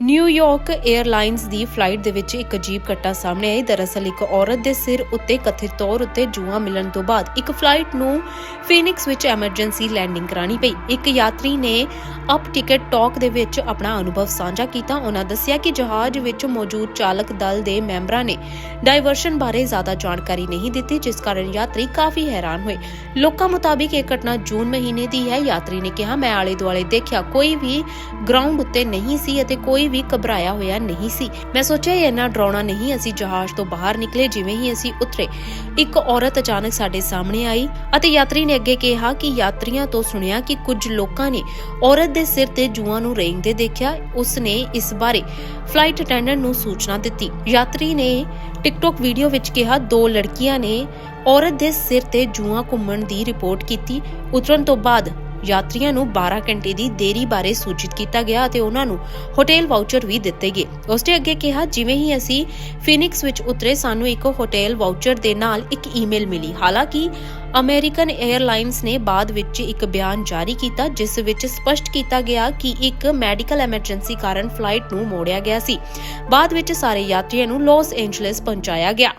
New York airlines ਦੀ flight ਦੇ ਵਿੱਚ ਇੱਕ ਅਜੀਬ ਘਟਨਾ ਸਾਹਮਣੇ ਆਈ। ਦਰਅਸਲ ਇੱਕ ਔਰਤ ਦੇ ਸਿਰ ਉੱਤੇ ਕਥਿਤ ਤੌਰ ਉੱਤੇ ਜੂਆ ਮਿਲਣ ਤੋਂ ਬਾਅਦ ਇੱਕ ਫਲਾਈਟ ਨੂੰ ਫੀਨਿਕਸ ਵਿੱਚ ਐਮਰਜੈਂਸੀ ਲੈਂਡਿੰਗ ਕਰਾਣੀ ਪਈ। ਇੱਕ ਯਾਤਰੀ ਨੇ ਅਪ ਟਿਕਟ ਟਾਕ ਦੇ ਵਿੱਚ ਆਪਣਾ ਅਨੁਭਵ ਸਾਂਝਾ ਕੀਤਾ। ਉਹਨਾਂ ਦੱਸਿਆ ਕਿ ਜਹਾਜ਼ ਵਿੱਚ ਮੌਜੂਦ ਚਾਲਕ ਦਲ ਦੇ ਮੈਂਬਰਾਂ ਨੇ ਡਾਇਵਰਸ਼ਨ ਬਾਰੇ ਜ਼ਿਆਦਾ ਜਾਣਕਾਰੀ ਨਹੀਂ ਦਿੱਤੀ, ਜਿਸ ਕਾਰਨ ਯਾਤਰੀ ਕਾਫੀ ਹੈਰਾਨ ਹੋਏ। ਲੋਕਾਂ ਮੁਤਾਬਿਕ ਇਹ ਘਟਨਾ ਜੂਨ ਮਹੀਨੇ ਦੀ ਹੈ। ਯਾਤਰੀ ਨੇ ਕਿਹਾ, ਮੈਂ ਆਲੇ ਦੁਆਲੇ ਦੇਖਿਆ, ਕੋਈ ਵੀ ਗਰਾਊਂਡ ਉੱਤੇ ਨਹੀਂ ਸੀ ਅਤੇ ਕੋਈ ਵੀ ਘਬਰਾਇਆ ਹੋਇਆ ਨਹੀਂ ਸੀ। ਮੈਂ ਸੋਚਿਆ, ਇਹ ਇੰਨਾ ਡਰਾਉਣਾ ਨਹੀਂ, ਅਸੀਂ ਜਹਾਜ਼ ਤੋਂ ਬਾਹਰ ਨਿਕਲੇ, ਜਿਵੇਂ ਹੀ ਅਸੀਂ ਉਤਰੇ। ਇੱਕ ਔਰਤ ਅਚਾਨਕ ਸਾਡੇ ਸਾਹਮਣੇ ਆਈ ਅਤੇ ਯਾਤਰੀ ਨੇ ਅੱਗੇ ਕਿਹਾ ਕਿ ਯਾਤਰੀਆਂ ਤੋਂ ਸੁਣਿਆ ਕਿ ਕੁਝ ਲੋਕਾਂ ਨੇ ਔਰਤ ਦੇ ਸਿਰ ਤੇ ਜੂਆਂ ਨੂੰ ਰੇਂਗਦੇ ਦੇਖਿਆ। ਉਸ ਨੇ ਇਸ ਬਾਰੇ ਫਲਾਈਟ ਅਟੈਂਡੈਂਟ ਨੂੰ ਸੂਚਨਾ ਦਿੱਤੀ। ਯਾਤਰੀ ਨੇ ਟਿਕਟੋਕ ਵੀਡੀਓ ਵਿੱਚ ਕਿਹਾ, ਦੋ ਲੜਕੀਆਂ ਨੇ ਔਰਤ ਦੇ ਸਿਰ ਤੇ ਜੂਆਂ ਘੁੰਮਣ ਦੀ ਰਿਪੋਰਟ ਕੀਤੀ। ਉਤਰਨ ਤੋਂ ਬਾਅਦ ਯਾਤਰੀਆਂ ਨੂੰ 12 ਘੰਟੇ ਦੀ ਦੇਰੀ ਬਾਰੇ ਸੂਚਿਤ ਕੀਤਾ ਗਿਆ ਅਤੇ ਉਹਨਾਂ ਨੂੰ ਹੋਟਲ ਵਾਊਚਰ ਵੀ ਦਿੱਤੇ ਗਏ। ਉਸਨੇ ਅੱਗੇ ਕਿਹਾ, ਜਿਵੇਂ ਹੀ ਅਸੀਂ ਫਿਨਿਕਸ ਵਿੱਚ ਉਤਰੇ, ਸਾਨੂੰ ਇੱਕ ਹੋਟਲ ਵਾਊਚਰ ਦੇ ਨਾਲ ਇੱਕ ਈਮੇਲ ਮਿਲੀ। ਹਾਲਾਂਕਿ, ਅਮਰੀਕਨ 에ਅਰਲਾਈਨਸ ਨੇ ਬਾਅਦ ਵਿੱਚ ਇੱਕ ਬਿਆਨ ਜਾਰੀ ਕੀਤਾ, ਜਿਸ ਵਿੱਚ ਸਪਸ਼ਟ ਕੀਤਾ ਗਿਆ ਕਿ ਇੱਕ ਮੈਡੀਕਲ ਐਮਰਜੈਂਸੀ ਕਾਰਨ ਫਲਾਈਟ ਨੂੰ ਮੋੜਿਆ ਗਿਆ ਸੀ। ਬਾਅਦ ਵਿੱਚ ਸਾਰੇ ਯਾਤਰੀਆਂ ਨੂੰ ਲਾਸ ਐਂਜਲਸ ਪਹੁੰਚਾਇਆ ਗਿਆ।